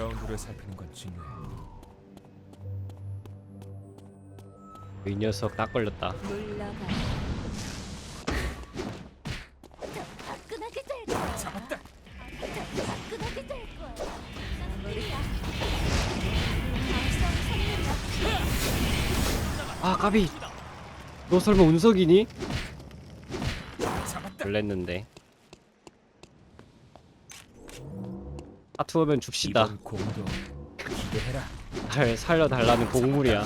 그라운드를 살피는 건 중요해. 이 녀석 딱 걸렸다. 물러가. 화끈하게 될 거야. 잡았다. 화끈하게 될 거야. 마무리야. 아 까비. 너 설마 운석이니? 잡았다. 걸렸는데. 오면 줍시다. 이번 공도 기대해라. 날 살려달라는 곡물이야.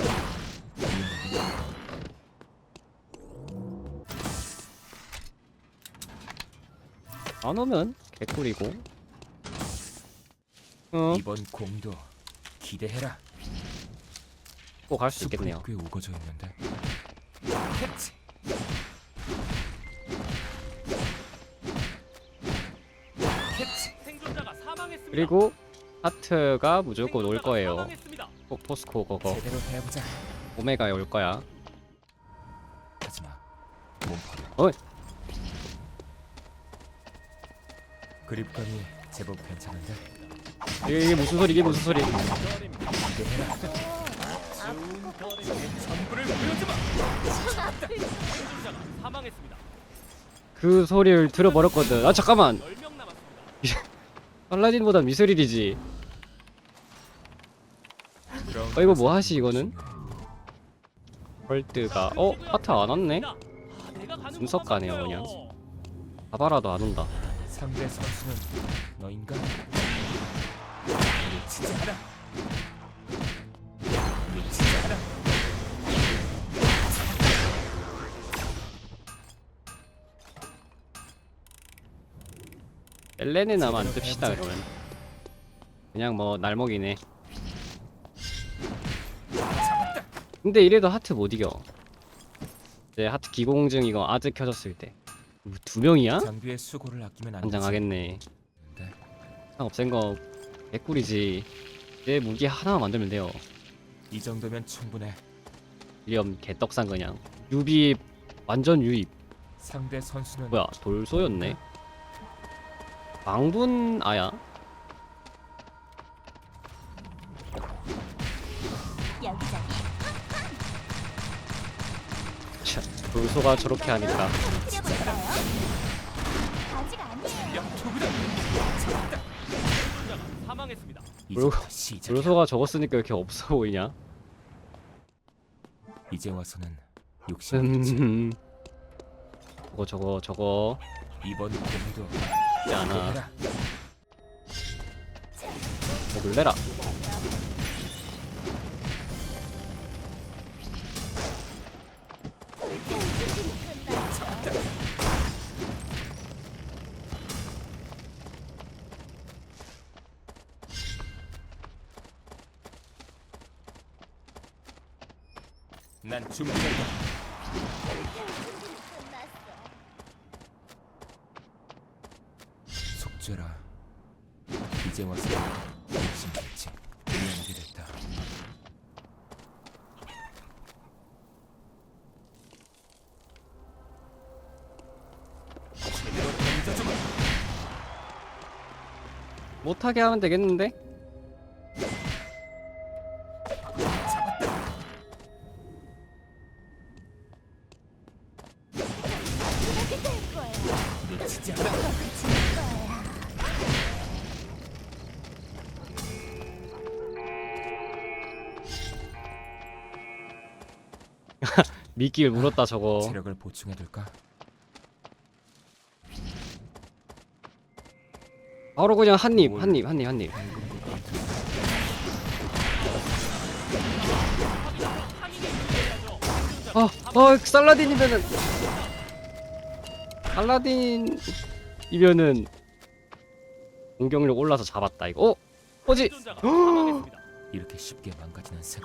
안 오면 개꿀이고. 어, 이번 공도 기대해라. 꼭갈수 숲은 있겠네요. 꽤 우거져 있는데. 그리고 하트가 무조건 올 거예요. 꼭 포스코 그거 제대로 해보자. 오메가에 올 거야. 하지마. 어이. 그립감이 제법 괜찮은데. 이게, 이게 무슨 소리? 이게 무슨 소리? 기대해라. 전부를 보여주마. 생존자가 사망했습니다. 그 소리를 들어버렸거든. 아 잠깐만. 10명 남았습니다. 알라딘보다 미스릴이지. 어, 이거 뭐 하시, 이거는? 헐트가 어 하트 안 왔네? 분석 가네요. 그냥. 가봐라도 안 온다. 상대 선수는 너인가? 놓치지 않아. 엘레는 아마 안 뜹시다 그러면. 그냥 뭐 날먹이네. 근데 이래도 하트 못 이겨. 이제 하트 기공증 이거 아드 켜졌을 때. 뭐두 명이야? 장비의 수고를 아끼면 안 되지. 한장하겠네. 네. 상 없앤 거 개꿀이지. 내 무기 하나만 만들면 돼요. 이 정도면 충분해. 리엄 개떡상 그냥. 유비 완전 유입. 상대 선수는 뭐야 돌소였네. 망분 아야? 차, 돌소가 저렇게 하니까. 시작. 돌소가 저거 쓰니까 왜 이렇게 없어 보이냐? 이제 와서는 욕심이지. 음. 저거 저거 저거 이번 공도 않아. 기대해라. 어, 놀래라. 난 준비된다. 못하게 하면 되겠는데? 미끼를 물었다 저거. 체력을 보충해둘까? 바로 그냥 한 입, 한 입, 한 입, 한 입. 아, 어, 살라딘이면은 살라딘이면은 공격력 올라서 잡았다 이거. 어, 뭐지? 이렇게 쉽게 망가지는 생.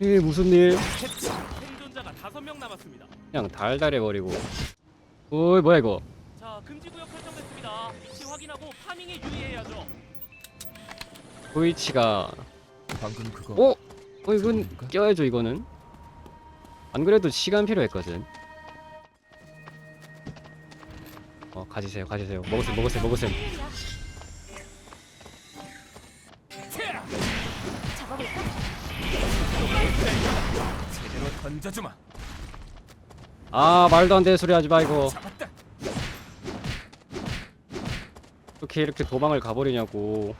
이 무슨 일? 생존자가 5명 남았습니다. 그냥 달달해 버리고. 어이 뭐야 이거? 자, 금지 구역 확인하고 파밍에 유의해야죠. 보이치가 방금 그거 어? 어 이건 껴야죠 이거는. 안 그래도 시간 필요했거든. 어 가지세요 가지세요. 먹으셈 먹으셈 먹으셈. 제대로 던져주마. 아 말도 안 되는 소리 하지 마 이거. 어떻게 이렇게 도망을 가버리냐고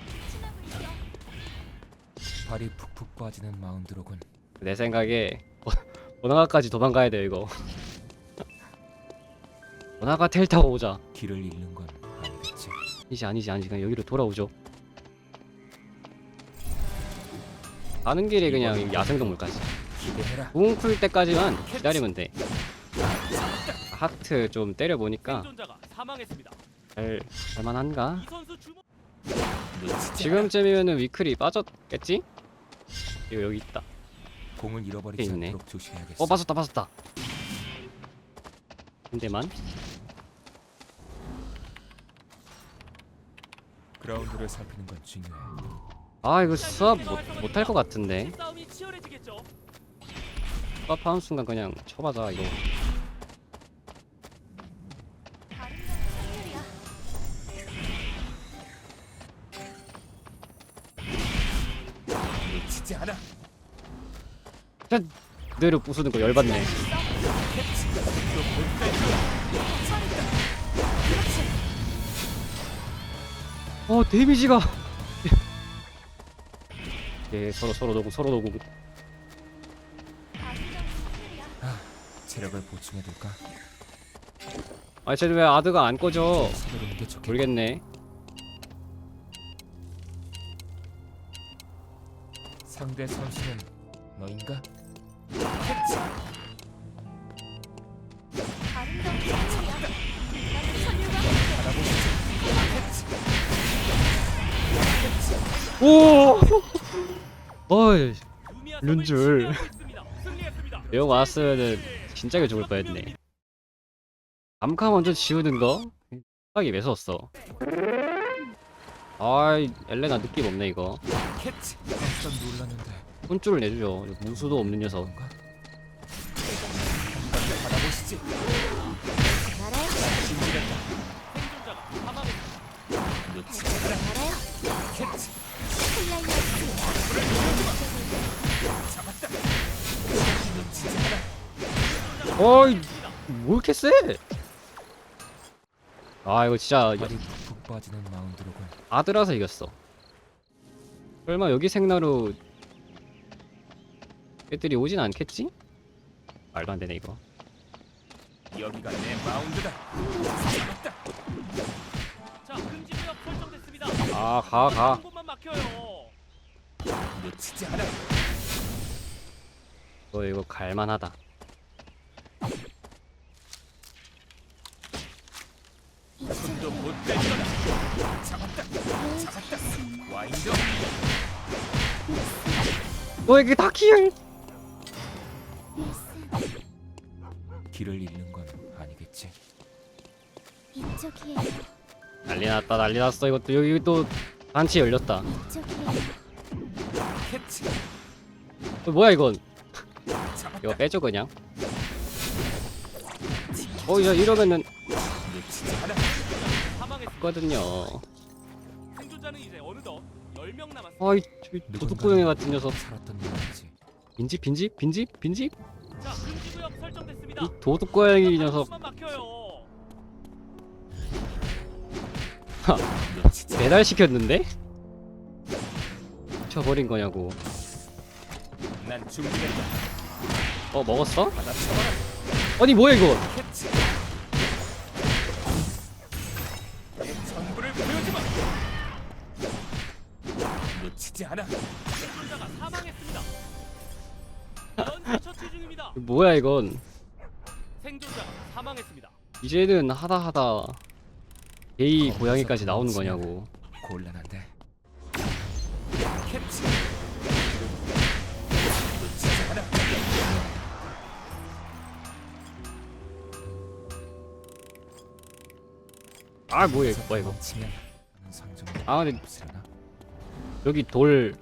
발이 푹푹 빠지는 마운드로군. 내 생각에 보나가까지 도망가야 돼 이거 보나가 텔 타고 오자 길을 잃는 건 아니겠지. 아니지 아니지 아니지 그냥 여기로 돌아오죠 가는 길에 그냥 야생동물까지 기대해라. 풀 때까지만 기다리면 돼 하트 좀 때려보니까 생존자가 사망했습니다. 잘 할만한가? 이 선수 주목. 놓치지 지금쯤이면은 위클이 빠졌겠지? 이거 여기 있다 공을 잃어버리지 있네. 않도록 조심해야겠어. 어 빠졌다 빠졌다 근데만 그라운드를 살피는 건 중요해. 아 이거 수압 못, 못할 것 같은데 싸움이 치열해지겠죠. 수압하는 순간 그냥 쳐맞아 이거 그대로 부수는 거 열받네 어 데미지가 예 서로 서로 녹음 서로 녹음. 체력을 보충해둘까? 아 쟤는 왜 아드가 안 꺼져 게. 모르겠네 상대 선수는 너인가? 오 어이 루미아 이런 섬을 줄. 지배하고 있습니다. 승리했습니다. 내용 왔으면은 진작에 죽을 뻔했네 암카 먼저 지우는 거? 생각이 매서웠어 아이 엘레나 느낌 없네 이거. 깜짝 놀랐는데. 혼쭐을 내주죠 무수도 없는 녀석. 어이 뭐 이렇게 세? 아 이거 진짜 빠지는 마운드로군. 아드라서 이겼어 설마 여기 생나루 애들이 오진 않겠지? 말도 안 되네 이거 여기가 내 마운드다. 자, 금지 구역 설정됐습니다. 아가가한 곳만 막혀요. 놓치지 않아. 너 이거 갈만하다 손도 못댈 거다. 잡았다. 잡았다. 와인드. 너에게 다 키열 길을 잃는 건 아니겠지. 이쪽이에요. 난리 났다 난리 났어 이것도 여기 또 단체 열렸다 이쪽이에요. 캐치. 어, 뭐야 이건. 이거 빼줘 그냥 어 이제 이러면은 놓치지 않아. 사망했습니다. 있거든요 생존자는 이제 어느덧 10명 남았습니다. 아이 저 도둑고양이 같은 녀석 살았던. 빈집 빈집 빈집 빈집 자, 금지 구역 설정됐습니다. 이 도둑고양이 녀석 만 막혀요. 놓치지. 배달 시켰는데 쳐버린 거냐고 난. 어 먹었어? 받아쳐봐라. 아니 뭐야 이거 캐치. 내 전부를 보여주마. 놓치지 않아. 뭐야 이건 생존자가 사망했습니다. 이제는 하다 하다 게이 고양이까지 나오는 거냐고 곤란한데. 놓치지 않아. 아 뭐야 이거 뭐야 이거 상점 아, 근데- 없으려나? 여기 돌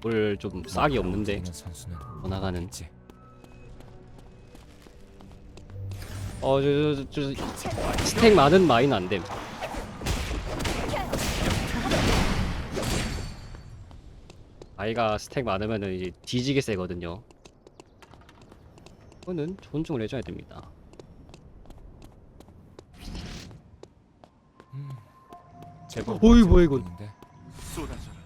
돌 좀 싹이 없는데 선수는 더 나가는 있지. 어저 저 저 스택 많은 마인 안됨 바위가 스택 많으면은 이제 뒤지게 세거든요. 이거는 존중을 해줘야 됩니다. 제법 어이, 뭐야, 이건. 보이는데. 쏟아져라.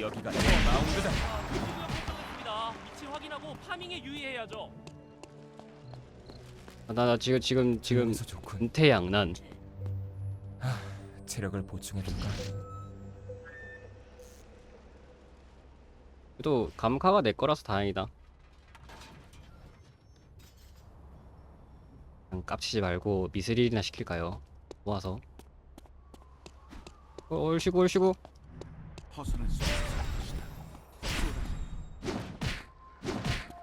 여기가 내 마운드다. 구구역 설정됐습니다. 위치 확인하고 파밍에 유의해야죠. 아, 나, 나 지금 지금 지금 여기서 좋군. 은퇴양난. 체력을 보충해둘까? 그래도 감카가 내 거라서 다행이다. 그냥 깝치지 말고 미스릴이나 시킬까요? 모아서. 어, 얼씨구 얼씨구. 벗어날 수 없을 것이다.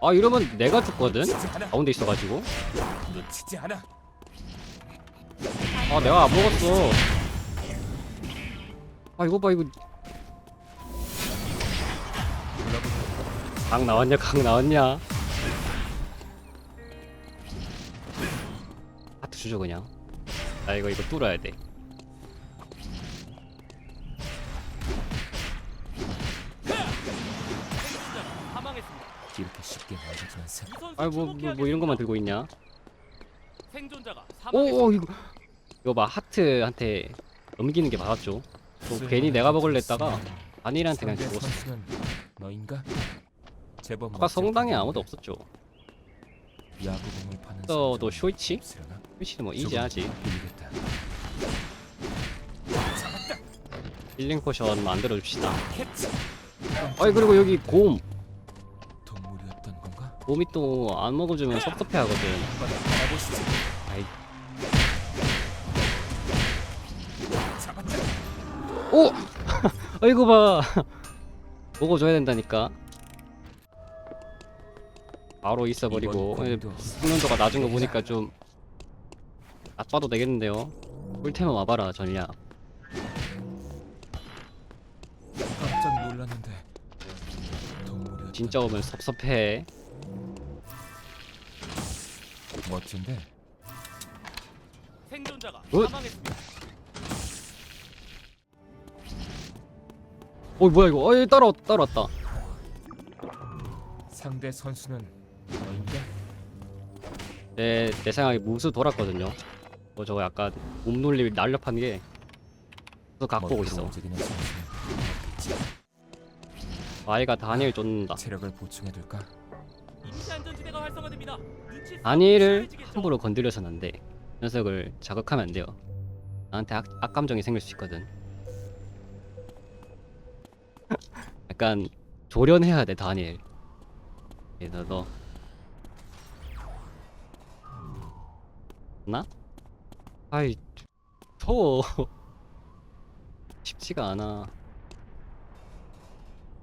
아 이러면 내가 죽거든. 가운데 있어가지고. 놓치지 않아. 아 내가 안 먹었어. 아 이거 봐 이거. 강 나왔냐 강 나왔냐. 하트 주죠 그냥. 나 이거 이거 뚫어야 돼. 아이 뭐, 뭐, 뭐 이런 것만 들고 있냐? 생존자가 사망했습니다. 오, 오 이거 이거 봐 하트한테 넘기는 게 맞았죠. 또 괜히 내가 먹을래 했다가 아니한테 그냥 죽었어. 너인가? 제법 아까 성당에. 아무도 없었죠. 야구공을 파는 또, 또 상점이 쇼이치? 위치는 뭐 이지하지. 힐링 포션 만들어 줍시다. 아이 그리고 여기 곰 곰이 또 안 먹어주면 섭섭해 하거든. 한번 알아보시지. 아이. 오! 아이고 봐. 먹어줘야 된다니까. 바로 있어버리고 공도 숙련도가 낮은 거 보니까 좀 나빠도 되겠는데요. 꿀템만 와봐라 전략. 깜짝 놀랐는데 진짜 오면 섭섭해. 멋진데 생존자가 어? 사망했습니다. 어 뭐야 이거? 어이 따라 따라왔다. 상대 선수는 너인가? 내, 내 생각에 무수 돌았거든요. 뭐 저거 약간 몸놀림 날렵한 게. 그래서 갖고 오고 있어. 움직이는 선수는 없겠지. 아이가 다니엘 쫓는다. 체력을 보충해둘까? 임시 안전지대가 활성화됩니다. 눈치 싸움이 다니엘을 심해지겠죠. 함부로 건드려서는 안 돼. 녀석을 자극하면 안 돼요. 나한테 악, 악감정이 생길 수 있거든. 약간 조련해야 돼 다니엘. 예, 너 너. 나? 아이 더워. 쉽지가 않아.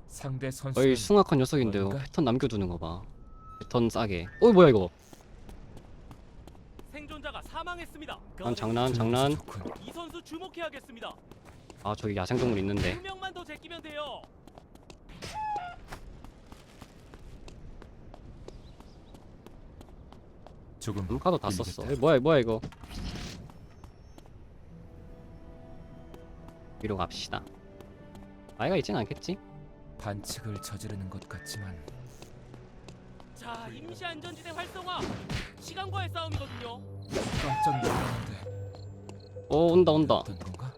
상대 선수는 거의 숭악한 녀석인데요. 뭔가? 패턴 남겨두는 거 봐. 패턴 싸게. 어 뭐야 이거? 생존자가 사망했습니다. 난 장난 장난. 이 선수 주목해야겠습니다. 아 저기 야생동물 있는데. 두 명만 더 제끼면 돼요. 조금 감카도 다 빌리겠다. 썼어. 에, 뭐야 뭐야 이거? 위로 갑시다. 아이가 있진 않겠지? 반칙을 저지르는 것 같지만 자, 임시 안전지대 활성화. 시간과의 싸움이거든요. 깜짝 놀랐는데 어 온다 온다. 어떤 건가?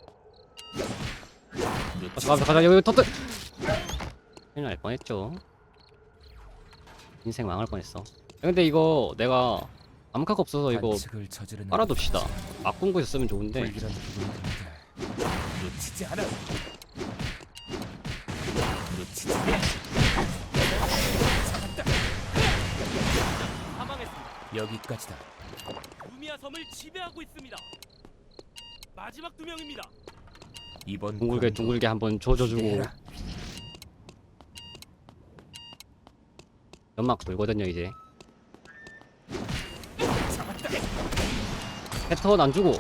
가자 가자 가자 여기 터뜨. 큰일 날 뻔했죠. 인생 망할 뻔했어. 야, 근데 이거 내가 암카가 없어서 이거 반칙을 저지르는 빨아둡시다. 거 있으면 좋은데 불길한 놓치지 않아. 놓치지 않아. 여기까지다. 루미아 섬을 지배하고 있습니다. 마지막 두 명입니다. 이번 둥글게 공도 둥글게 한번 조져주고 기대해라. 연막 돌거든요 이제. 패턴 안 주고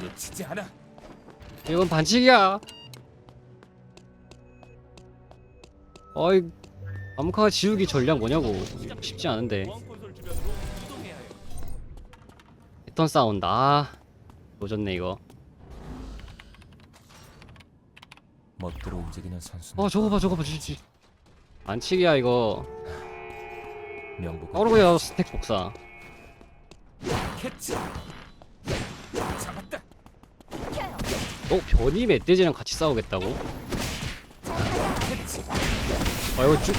놓치지 않아. 이건 반칙이야. 어이 암카 지우기 전략 뭐냐고 쉽지 않은데. 패턴 싸운다. 아, 조졌네 이거. 멋대로 움직이는 선수. 어 저거 봐 저거 봐 진짜 안치기야 이거 명복을 까르고야 스택 복사 캐치. 잡았다. 어 변이 멧돼지랑 같이 싸우겠다고? 아 이거 쭉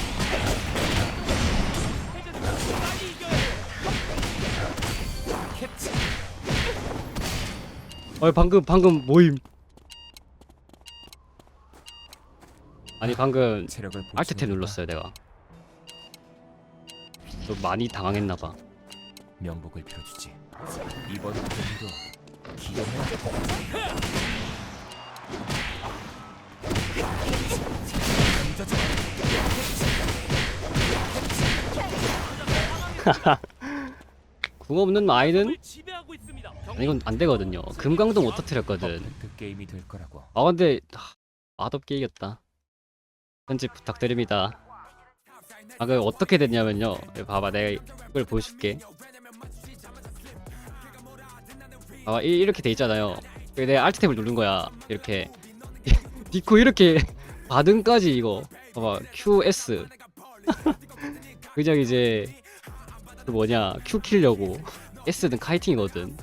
아 방금 방금 모임 아니 방금 체력을 알트 탭? 눌렀어요 내가 또 많이 당황했나 봐 명복을 빌어주지. 이번 기대해야 던져줘. 궁 없는 아이는 이건 안 되거든요. 금강도 못 터뜨렸거든. 퍼펙트 게임이 될 거라고. 아 근데 하, 맛없게 이겼다. 편집 부탁드립니다. 아 그 어떻게 됐냐면요. 여기 봐봐 내가 이걸 보여줄게. 봐봐 이, 이렇게 돼 있잖아요. 그래서 내가 알트 탭을 누른 거야 이렇게. 디코 이렇게 바등까지 이거. 봐봐 QS 그냥 이제 그 뭐냐 Q 키려고 S는 카이팅이거든